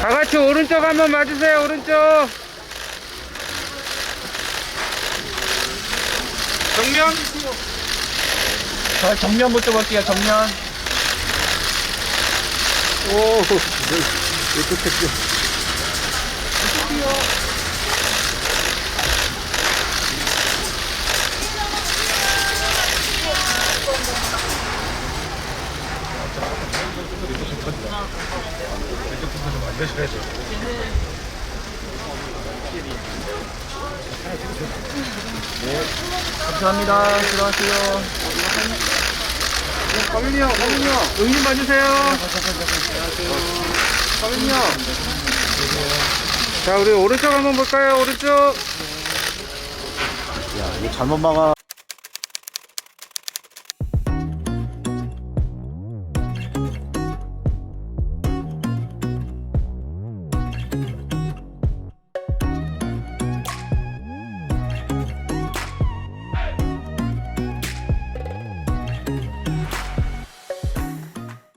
다 같이 오른쪽 한번 봐주세요. 오른쪽. 정면. 저 정면부터 볼게요, 정면. 오. 이렇게 감사합니다. 들어가세요. 가민이 형, 가민이 형. 좀 봐주세요. 가민이 형. 자, 우리 오른쪽 한번 볼까요? 오른쪽. 이거 잘못 막아.